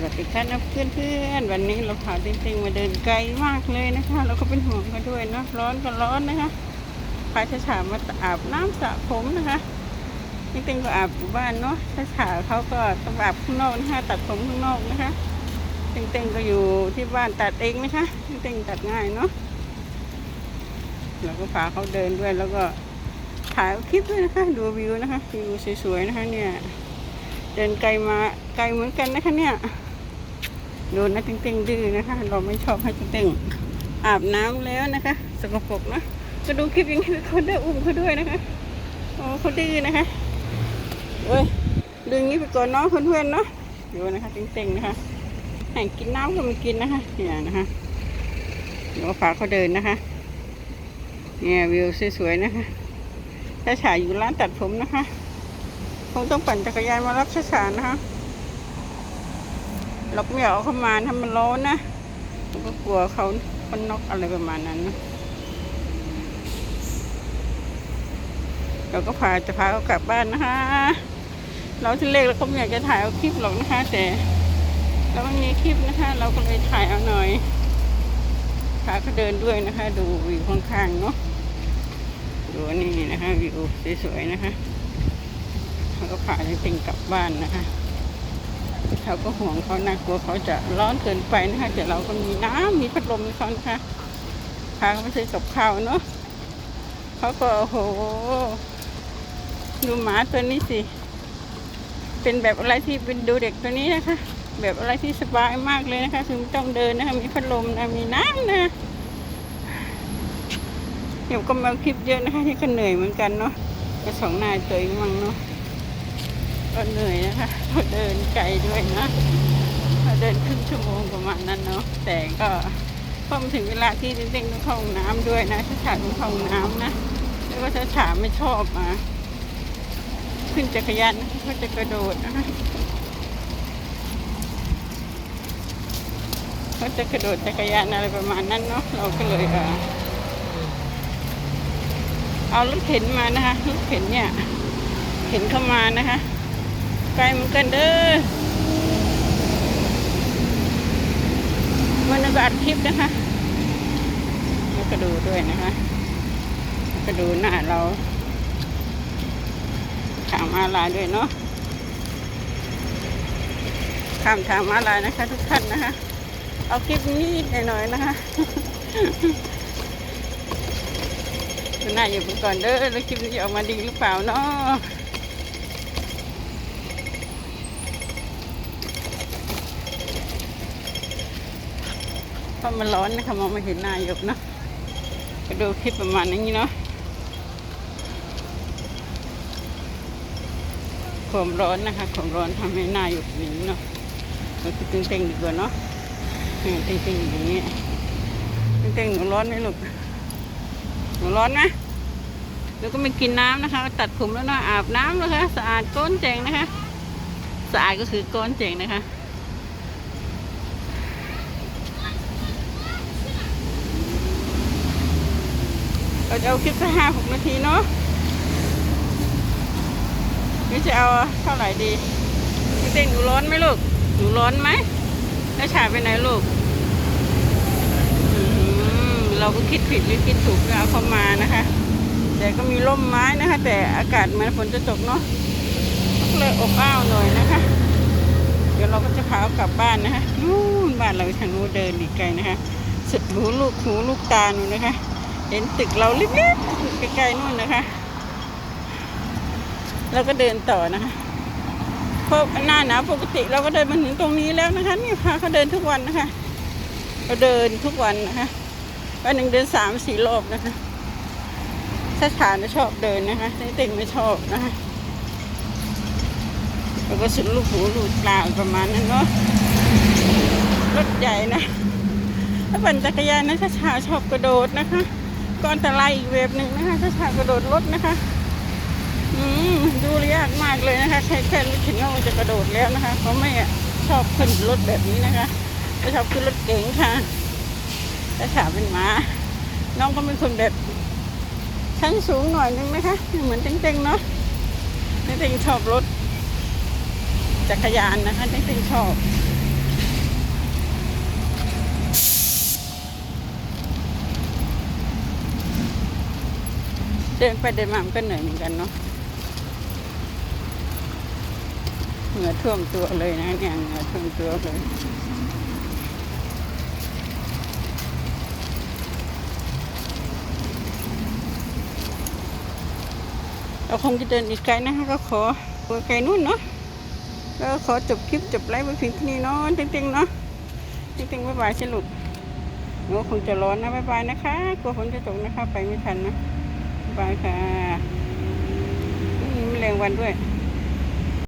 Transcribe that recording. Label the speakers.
Speaker 1: สวัสดีค่ะนะเพื่อนๆวันนี้เราพาติ๊งๆมาเดินไกลมากเลยนะคะ เราก็เป็นห่วงกันด้วยเนาะร้อนก็ร้อนนะคะพาช้าๆมาอาบน้ำสระผมนะคะติ๊งก็อาบอยู่บ้านเนาะช้าๆเขาก็ต้องอาบข้างนอกนะคะตัดผมข้างนอกนะคะติ๊งๆก็อยู่ที่บ้านตัดเองนะคะติ๊งตัดง่ายเนาะเราก็พาเขาเดินด้วยแล้วก็ถ่ายคลิปด้วยนะคะ ดูวิวนะคะวิวสวยๆนะคะเนี่ยเดินไกลมาไกลเหมือนกันนะคะเนี่ย ดูนะเติงติงดื้อนะคะ เราไม่ชอบให้เติงติงอาบน้ำแล้วนะคะ สกปรกนะก็ดูคลิปย่างนี้เขาได้อุ้มเขาด้วยนะคะโอ้เขาดื้อนะคะเอ้ยดึงนี้ไปก่อนเนาะเพื่อนๆเนาะดูนะคะเติงติงนะคะแห่งกินน้ำก็ไม่กินนะคะเนี่ยนะคะเดี๋ยวพาเขาเดินนะคะเนี่ยวิวสวยๆนะคะถ้าฉายอยู่ร้านตัดผมนะคะคงต้องปั่นจักรยานมารับช้าๆนะคะ เราไม่อยากเอาเข้ามาทำมันร้อนนะเราก็กลัวเขาคนนกอะไรประมาณนั้นนะเราก็พาจะพาเขากลับบ้านนะคะ เราที่เล็กเราก็ไม่อยากจะถ่ายเอาคลิปหรอกนะคะ แต่เราไม่มีคลิปนะคะ เราก็เลยถ่ายเอาหน่อยพาเขาเดินด้วยนะคะ ดูวิวข้างๆเนาะดูนี่นะคะวิวสวยๆนะคะเขาก็พาให้ติงกลับบ้านนะคะ เขาก็ห่วงเขานะกลัวเขาจะร้อนเกินไปนะคะแต่เราก็มีน้ำมีพัดลมให้เขานะคะพาเขาไปซื้อกับข้าวเนาะเขาก็โอ้โห ดูหมาตัวนี้สิ เป็นแบบอะไรที่เป็นดูเด็กตัวนี้นะคะ แบบอะไรที่สบายมากเลยนะคะคือไม่ต้องเดินนะคะมีพัดลมนะมีน้ำนะเดี๋ยวก็มาคลิปเยอะนะคะที่ก็เหนื่อยเหมือนกันเนาะก็สองนายตัวเองมั่งเนาะ ก็เหนื่อยนะคะเราเดินไกลด้วยนะเราเดินครึ่งชั่วโมงประมาณนั้นเนาะแต่ก็พอมาถึงเวลาที่จริงๆต้องเข้าห้องน้ำด้วยนะถ้าฉาต้องเข้าห้องน้ำนะแล้วก็ถ้าฉาไม่ชอบมา ขึ้นจักรยานก็จะกระโดดนะคะก็จะกระโดดจักรยานอะไรประมาณนั้นเนาะเราก็เลยเออเอารถเข็นมานะคะรถเข็นเนี่ยเข็นเข้ามานะคะ ไกลเหมือนกันเด้อวันนึงก็อัดคลิปนะคะแล้วก็ดูด้วยนะคะแล้วก็ดูหน้าเราทางมาลายด้วยเนาะข้ามทางมาลายนะคะ ทุกท่านนะคะ เอาคลิปนี้หน่อยๆนะคะหน้าอยู่ไปก่อนเด้อแล้วคลิปนี้ออกมาดีหรือเปล่าเนาะ เพราะมันร้อนนะคะมองไม่เห็นหน้าหยกเนาะก็ดูคลิปประมาณนี้เนาะความร้อนนะคะความร้อนทำให้หน้าหยกอย่างนี้เนาะเราคือตึงๆดีกว่าเนาะเตึงๆอย่างนี้ตึงๆหนูร้อนไหมลูกหนูร้อนไหมแล้วก็ไม่กินน้ำนะคะ ตัดผมแล้วเนาะอาบน้ำนะคะ สะอาดก้นเจงนะคะ สะอาดก็คือก้นเจงนะคะ เราจะเอาคลิปสักห้าหกนาทีเนาะหรือจะเอาเท่าไหร่ดีพี่เต้งหนูร้อนไหมลูกหนูร้อนไหมแล้วฉายไปไหนลูกอืมเราก็คิดผิดหรือคิดถูกเอาเข้ามานะคะ แต่ก็มีร่มไม้นะคะ แต่อากาศเหมือนฝนจะตกเนาะก็เลยอบอ้าวหน่อยนะคะ เดี๋ยวเราก็จะพาเากลับบ้านนะคะนู่นบ้านเราทางนู้นเดินอีกไกลนะคะสุดหูลูกหูลูกตาหนูนะคะ เห็นตึกเราเล็กๆใกล้ๆนู่นนะคะ เราก็เดินต่อนะคะเพราะหน้าหนาวปกติเราก็เดินมาถึงตรงนี้แล้วนะคะนี่พาเขาเดินทุกวันนะคะเราเดินทุกวันนะคะวันหนึ่งเดินสามสี่รอบนะคะถ้าขาไม่ชอบเดินนะคะแต่เต็งไม่ชอบนะคะแล้วก็สุดลูกหูลูกตาประมาณนั้นเนาะรถใหญ่นะถ้าปั่นจักรยานนะชาชาชอบกระโดดนะคะ ก็อันตรายอีกเวฟหนึ่งนะคะชาชากระโดดรถนะคะ อืมดูยากมากเลยนะคะแค่แค่รู้ถึงว่ามันจะกระโดดแล้วนะคะเขาไม่ชอบขึ้นรถแบบนี้นะคะเขาชอบขึ้นรถเก๋งค่ะชาชาเป็นหมาน้องก็เป็นคนแบบชั้นสูงหน่อยนึงนะคะ เหมือนเต็งๆเนาะเต็งๆชอบรถจักรยานนะคะเต็งๆชอบ เดินไปเดินมามันก็เหนื่อยเหมือนกันเนาะเหงื่อท่วมตัวเลยนะเนี่ยเหงื่อท่วมตัวเลยเราคงจะเดินอีกไกลนะคะก็ขอตัวไกลนู่นเนาะแล้วก็ขอจบคลิปจบไลฟ์ไว้เพียงเท่านี้เนาะจริงๆเนาะจริงๆบ๊ายบายสรุปหนูคงจะร้อนนะบ๊ายบายนะคะกลัวฝนจะตกนะคะ ไปไม่ทันนะ บ๊ายค่ะมีแมลงวันด้วย